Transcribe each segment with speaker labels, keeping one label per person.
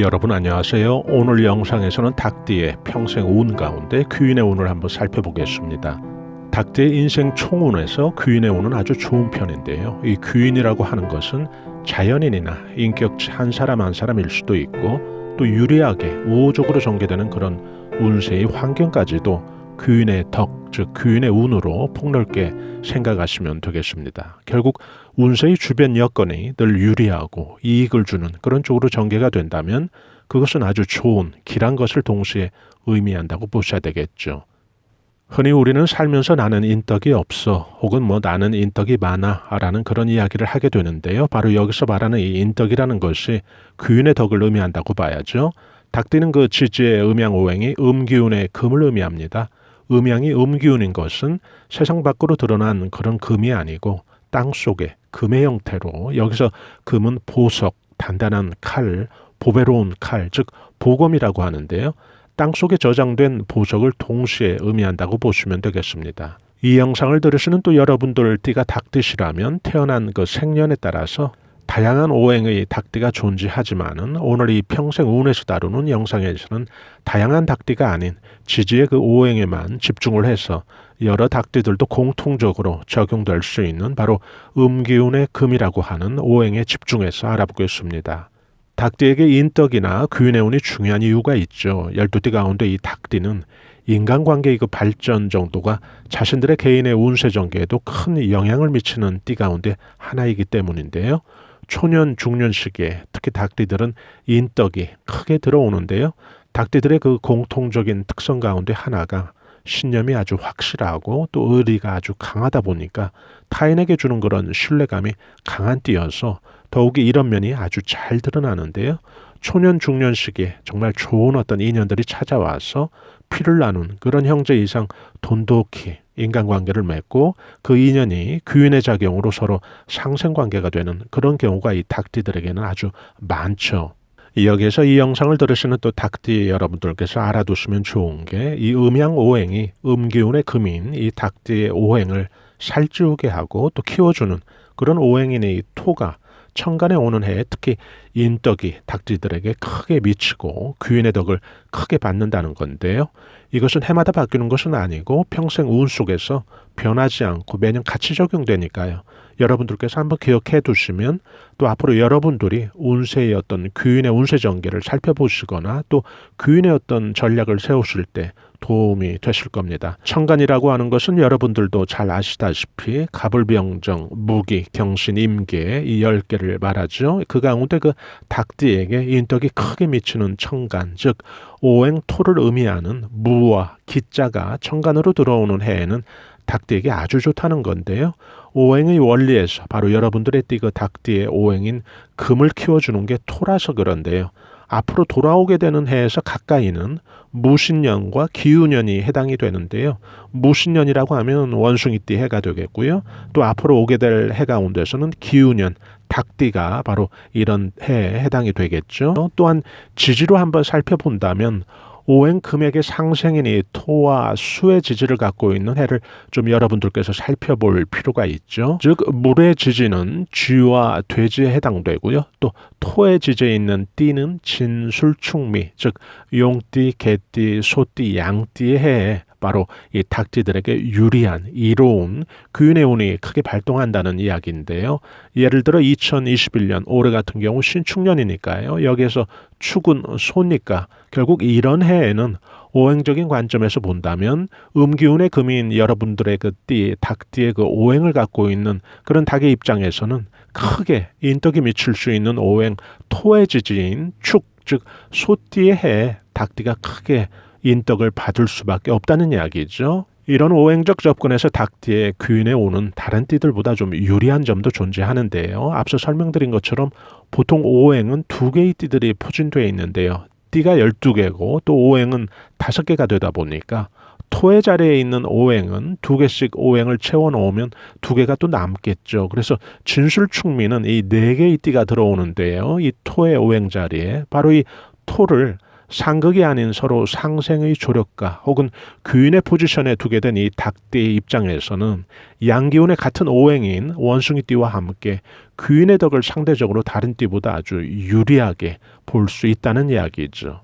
Speaker 1: 여러분 안녕하세요. 오늘 영상에서는 닭띠의 평생 운 가운데 귀인의 운을 한번 살펴보겠습니다. 닭띠의 인생 총운에서 귀인의 운은 아주 좋은 편인데요. 이 귀인이라고 하는 것은 자연인이나 인격치 한 사람 한 사람일 수도 있고 또 유리하게 우호적으로 전개되는 그런 운세의 환경까지도 귀인의 덕, 즉 귀인의 운으로 폭넓게 생각하시면 되겠습니다. 결국 운세의 주변 여건이 늘 유리하고 이익을 주는 그런 쪽으로 전개가 된다면 그것은 아주 좋은 길한 것을 동시에 의미한다고 보셔야 되겠죠. 흔히 우리는 살면서 나는 인덕이 없어 혹은 뭐 나는 인덕이 많아 라는 그런 이야기를 하게 되는데요. 바로 여기서 말하는 이 인덕이라는 것이 귀인의 덕을 의미한다고 봐야죠. 닭띠는 그 지지의 음양오행이 음기운의 금을 의미합니다. 음양이 음기운인 것은 세상 밖으로 드러난 그런 금이 아니고 땅 속에 금의 형태로 여기서 금은 보석, 단단한 칼, 보배로운 칼, 즉 보검이라고 하는데요. 땅 속에 저장된 보석을 동시에 의미한다고 보시면 되겠습니다. 이 영상을 들으시는 또 여러분들 띠가 닭띠시라면 태어난 그 생년에 따라서 다양한 오행의 닭띠가 존재하지만은 오늘 이 평생 운에서 다루는 영상에서는 다양한 닭띠가 아닌 지지의 그 오행에만 집중을 해서 여러 닭띠들도 공통적으로 적용될 수 있는 바로 음기운의 금이라고 하는 오행에 집중해서 알아보겠습니다. 닭띠에게 인덕이나 귀인의 운이 중요한 이유가 있죠. 열두 띠 가운데 이 닭띠는 인간관계의 그 발전 정도가 자신들의 개인의 운세 전개에도 큰 영향을 미치는 띠 가운데 하나이기 때문인데요. 초년 중년 시기에 특히 닭띠들은 인덕이 크게 들어오는데요. 닭띠들의 그 공통적인 특성 가운데 하나가 신념이 아주 확실하고 또 의리가 아주 강하다 보니까 타인에게 주는 그런 신뢰감이 강한 띠여서 더욱이 이런 면이 아주 잘 드러나는데요. 초년 중년 시기에 정말 좋은 어떤 인연들이 찾아와서 피를 나눈 그런 형제 이상 돈독히 인간관계를 맺고 그 인연이 귀인의 작용으로 서로 상생관계가 되는 그런 경우가 이 닭띠들에게는 아주 많죠. 여기에서 이 영상을 들으시는 또 닭띠 여러분들께서 알아두시면 좋은 게 이 음양 오행이 음기운의 금인 이 닭띠의 오행을 살찌우게 하고 또 키워주는 그런 오행인의 토가 천간에 오는 해에 특히 인덕이 닭띠들에게 크게 미치고 귀인의 덕을 크게 받는다는 건데요. 이것은 해마다 바뀌는 것은 아니고 평생 운 속에서 변하지 않고 매년 같이 적용되니까요. 여러분들께서 한번 기억해 두시면 또 앞으로 여러분들이 운세의 어떤 귀인의 운세 전개를 살펴보시거나 또 귀인의 어떤 전략을 세우실 때 도움이 되실 겁니다. 천간이라고 하는 것은 여러분들도 잘 아시다시피 가불병정, 무기, 경신, 임계 이 열개를 말하죠. 그 가운데 그 닭띠에게 인덕이 크게 미치는 천간, 즉 오행 토를 의미하는 무와 기자가 천간으로 들어오는 해에는 닭띠에게 아주 좋다는 건데요. 오행의 원리에서 바로 여러분들의 띠그 닭띠의 오행인 금을 키워주는 게 토라서 그런데요. 앞으로 돌아오게 되는 해에서 가까이는 무신년과 기우년이 해당이 되는데요. 무신년이라고 하면 원숭이띠 해가 되겠고요. 또 앞으로 오게 될 해 가운데서는 기우년, 닭띠가 바로 이런 해에 해당이 되겠죠. 또한 지지로 한번 살펴본다면 오행 금액의 상생인이 토와 수의 지지를 갖고 있는 해를 좀 여러분들께서 살펴볼 필요가 있죠. 즉 물의 지지는 쥐와 돼지에 해당되고요. 또 토의 지지에 있는 띠는 진술충미, 즉 용띠, 개띠, 소띠, 양띠의 해에 바로 이 닭띠들에게 유리한 이로운 귀인의 운이 크게 발동한다는 이야기인데요. 예를 들어 2021년 올해 같은 경우 신축년이니까요. 여기에서 축은 소니까 결국 이런 해에는 오행적인 관점에서 본다면 음기운의 금인 여러분들의 그 띠, 닭띠의 그 오행을 갖고 있는 그런 닭의 입장에서는 크게 인덕이 미칠 수 있는 오행 토의 지지인 축, 즉 소띠의 해 닭띠가 크게 인덕을 받을 수밖에 없다는 이야기죠. 이런 오행적 접근에서 닭띠의 귀인에 오는 다른 띠들보다 좀 유리한 점도 존재하는데요. 앞서 설명드린 것처럼 보통 오행은 두 개의 띠들이 포진되어 있는데요. 띠가 12개고 또 오행은 5개가 되다 보니까 토의 자리에 있는 오행은 두 개씩 오행을 채워 놓으면 두 개가 또 남겠죠. 그래서 진술충미는 이 네 개의 띠가 들어오는데요. 이 토의 오행 자리에 바로 이 토를 상극이 아닌 서로 상생의 조력가 혹은 귀인의 포지션에 두게 된 이 닭띠의 입장에서는 양기운의 같은 오행인 원숭이띠와 함께 귀인의 덕을 상대적으로 다른 띠보다 아주 유리하게 볼 수 있다는 이야기죠.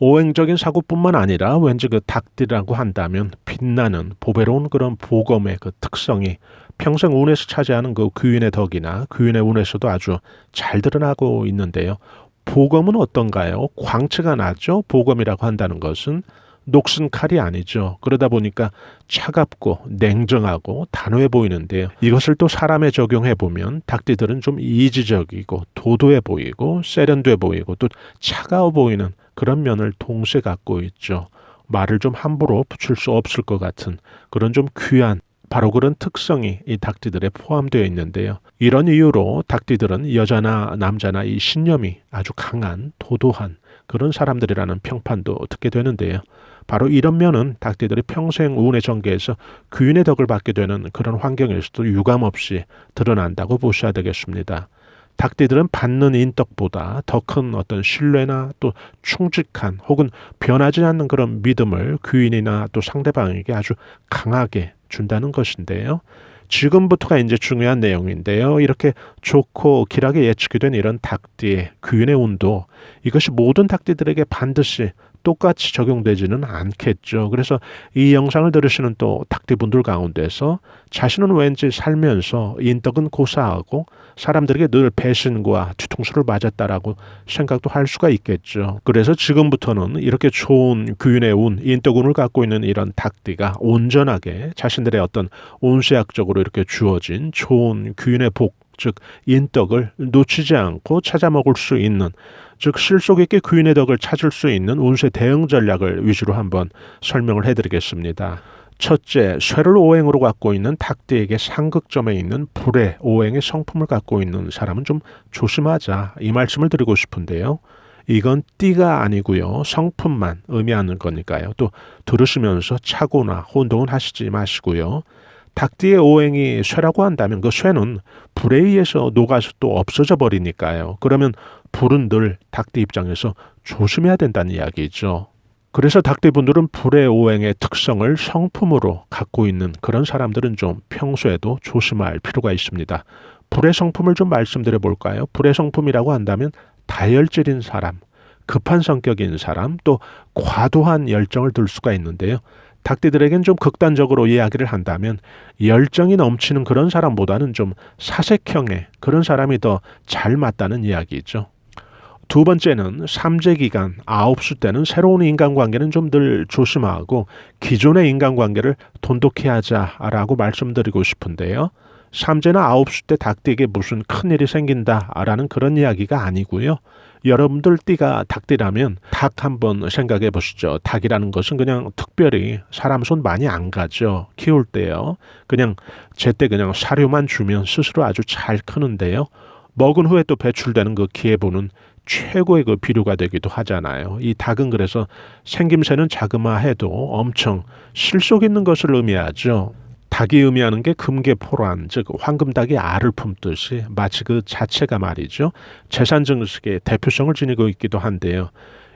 Speaker 1: 오행적인 사고뿐만 아니라 왠지 그 닭띠라고 한다면 빛나는 보배로운 그런 보검의 그 특성이 평생 운에서 차지하는 그 귀인의 덕이나 귀인의 운에서도 아주 잘 드러나고 있는데요. 보검은 어떤가요? 광채가 나죠. 보검이라고 한다는 것은 녹슨 칼이 아니죠. 그러다 보니까 차갑고 냉정하고 단호해 보이는데요. 이것을 또 사람에 적용해 보면 닭띠들은 좀 이지적이고 도도해 보이고 세련돼 보이고 또 차가워 보이는 그런 면을 동시에 갖고 있죠. 말을 좀 함부로 붙일 수 없을 것 같은 그런 좀 귀한 바로 그런 특성이 이 닭띠들에 포함되어 있는데요. 이런 이유로 닭띠들은 여자나 남자나 이 신념이 아주 강한 도도한 그런 사람들이라는 평판도 듣게 되는데요. 바로 이런 면은 닭띠들이 평생 운의 전개에서 귀인의 덕을 받게 되는 그런 환경에서도 유감없이 드러난다고 보셔야 되겠습니다. 닭띠들은 받는 인덕보다 더 큰 어떤 신뢰나 또 충직한 혹은 변하지 않는 그런 믿음을 귀인이나 또 상대방에게 아주 강하게 준다는 것인데요. 지금부터가 이제 중요한 내용인데요. 이렇게 좋고 길하게 예측이 된 이런 닭띠의 귀인의 운도 이것이 모든 닭띠들에게 반드시 똑같이 적용되지는 않겠죠. 그래서 이 영상을 들으시는 또 닭띠분들 가운데서 자신은 왠지 살면서 인덕은 고사하고 사람들에게 늘 배신과 뒤통수를 맞았다라고 생각도 할 수가 있겠죠. 그래서 지금부터는 이렇게 좋은 귀인의 운, 인덕운을 갖고 있는 이런 닭띠가 온전하게 자신들의 어떤 온수학적으로 이렇게 주어진 좋은 귀인의 복, 즉 인덕을 놓치지 않고 찾아 먹을 수 있는 즉 실속 있게 귀인의 덕을 찾을 수 있는 운세 대응 전략을 위주로 한번 설명을 해드리겠습니다. 첫째, 쇠를 오행으로 갖고 있는 닭띠에게 상극점에 있는 불의 오행의 성품을 갖고 있는 사람은 좀 조심하자 이 말씀을 드리고 싶은데요. 이건 띠가 아니고요. 성품만 의미하는 거니까요. 또 들으시면서 차고나 혼동은 하시지 마시고요. 닭띠의 오행이 쇠라고 한다면 그 쇠는 불에 의해서 녹아서 또 없어져 버리니까요. 그러면 불은 늘 닭띠 입장에서 조심해야 된다는 이야기죠. 그래서 닭띠분들은 불의 오행의 특성을 성품으로 갖고 있는 그런 사람들은 좀 평소에도 조심할 필요가 있습니다. 불의 성품을 좀 말씀드려 볼까요? 불의 성품이라고 한다면 다혈질인 사람, 급한 성격인 사람, 또 과도한 열정을 들 수가 있는데요. 닭띠들에겐 좀 극단적으로 이야기를 한다면 열정이 넘치는 그런 사람보다는 좀 사색형의 그런 사람이 더 잘 맞다는 이야기죠. 두 번째는 삼재 기간 아홉 수 때는 새로운 인간관계는 좀 늘 조심하고 기존의 인간관계를 돈독히 하자라고 말씀드리고 싶은데요. 삼재나 아홉 수 때 닭띠에게 무슨 큰 일이 생긴다라는 그런 이야기가 아니고요. 여러분들 띠가 닭띠라면 닭 한번 생각해 보시죠. 닭이라는 것은 그냥 특별히 사람 손 많이 안 가죠. 키울 때요. 그냥 제때 그냥 사료만 주면 스스로 아주 잘 크는데요. 먹은 후에 또 배출되는 그 기회보는 최고의 그 비료가 되기도 하잖아요. 이 닭은 그래서 생김새는 자그마해도 엄청 실속 있는 것을 의미하죠. 닭이 의미하는 게 금계포란, 즉 황금닭이 알을 품듯이 마치 그 자체가 말이죠. 재산 증식의 대표성을 지니고 있기도 한데요.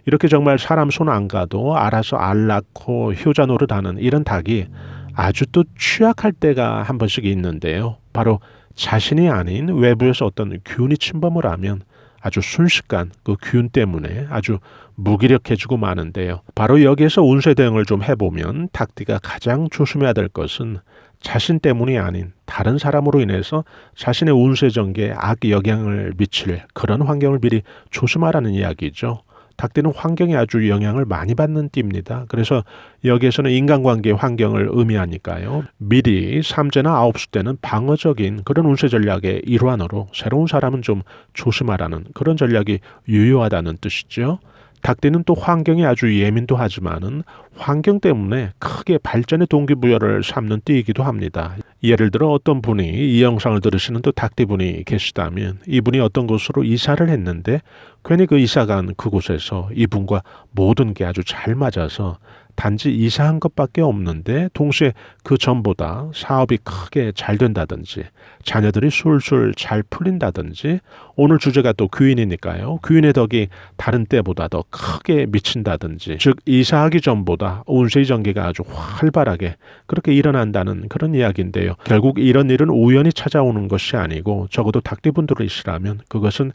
Speaker 1: 이렇게 정말 사람 손 안 가도 알아서 알 낳고 효자 노릇하는 이런 닭이 아주 또 취약할 때가 한 번씩 있는데요. 바로 자신이 아닌 외부에서 어떤 균이 침범을 하면 아주 순식간 그 균 때문에 아주 무기력해지고 마는데요. 바로 여기에서 운세 대응을 좀 해보면 닭띠가 가장 조심해야 될 것은 자신 때문이 아닌 다른 사람으로 인해서 자신의 운세 전개에 악 영향을 미칠 그런 환경을 미리 조심하라는 이야기죠. 닭띠는 환경에 아주 영향을 많이 받는 띠입니다. 그래서 여기에서는 인간관계 환경을 의미하니까요. 미리 삼재나 아홉수 때는 방어적인 그런 운세 전략의 일환으로 새로운 사람은 좀 조심하라는 그런 전략이 유효하다는 뜻이죠. 닭띠는 또 환경에 아주 예민도 하지만은 환경 때문에 크게 발전의 동기부여를 삼는 띠이기도 합니다. 예를 들어 어떤 분이 이 영상을 들으시는 또 닭띠분이 계시다면 이분이 어떤 곳으로 이사를 했는데 괜히 그 이사 간 그곳에서 이분과 모든 게 아주 잘 맞아서 단지 이사한 것밖에 없는데 동시에 그 전보다 사업이 크게 잘 된다든지 자녀들이 술술 잘 풀린다든지 오늘 주제가 또 귀인이니까요. 귀인의 덕이 다른 때보다 더 크게 미친다든지 즉 이사하기 전보다 운세의 전개가 아주 활발하게 그렇게 일어난다는 그런 이야기인데요. 결국 이런 일은 우연히 찾아오는 것이 아니고 적어도 닭띠분들이시라면 그것은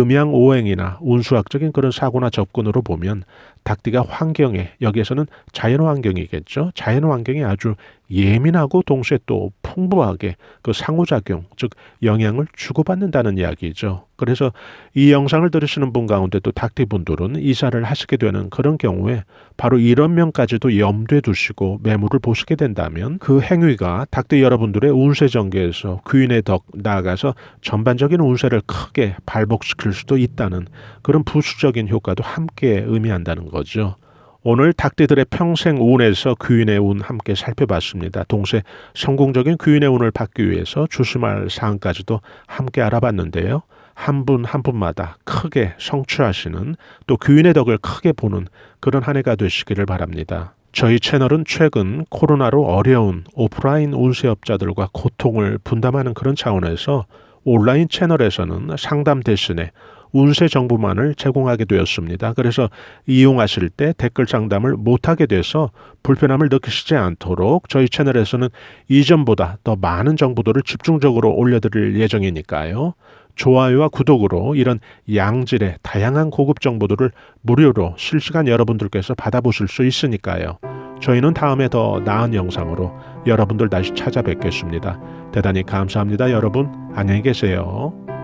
Speaker 1: 음양 오행이나 운수학적인 그런 사고나 접근으로 보면 닭띠가 환경에 여기에서는 자연 환경이겠죠. 자연 환경이 아주 예민하고 동시에 또 풍부하게 그 상호작용, 즉 영향을 주고받는다는 이야기죠. 그래서 이 영상을 들으시는 분 가운데 또 닭띠 분들은 이사를 하시게 되는 그런 경우에 바로 이런 면까지도 염두에 두시고 매물을 보시게 된다면 그 행위가 닭띠 여러분들의 운세 전개에서 귀인의 덕 나아가서 전반적인 운세를 크게 발복시킬 수도 있다는 그런 부수적인 효과도 함께 의미한다는 거죠. 오늘 닭띠들의 평생 운에서 귀인의 운 함께 살펴봤습니다. 동시에 성공적인 귀인의 운을 받기 위해서 조심할 사항까지도 함께 알아봤는데요. 한분한 분마다 크게 성취하시는 또 귀인의 덕을 크게 보는 그런 한 해가 되시기를 바랍니다. 저희 채널은 최근 코로나로 어려운 오프라인 운세업자들과 고통을 분담하는 그런 차원에서 온라인 채널에서는 상담 대신에 운세 정보만을 제공하게 되었습니다. 그래서 이용하실 때 댓글 상담을 못하게 돼서 불편함을 느끼시지 않도록 저희 채널에서는 이전보다 더 많은 정보들을 집중적으로 올려드릴 예정이니까요. 좋아요와 구독으로 이런 양질의 다양한 고급 정보들을 무료로 실시간 여러분들께서 받아보실 수 있으니까요. 저희는 다음에 더 나은 영상으로 여러분들 다시 찾아뵙겠습니다. 대단히 감사합니다, 여러분. 안녕히 계세요.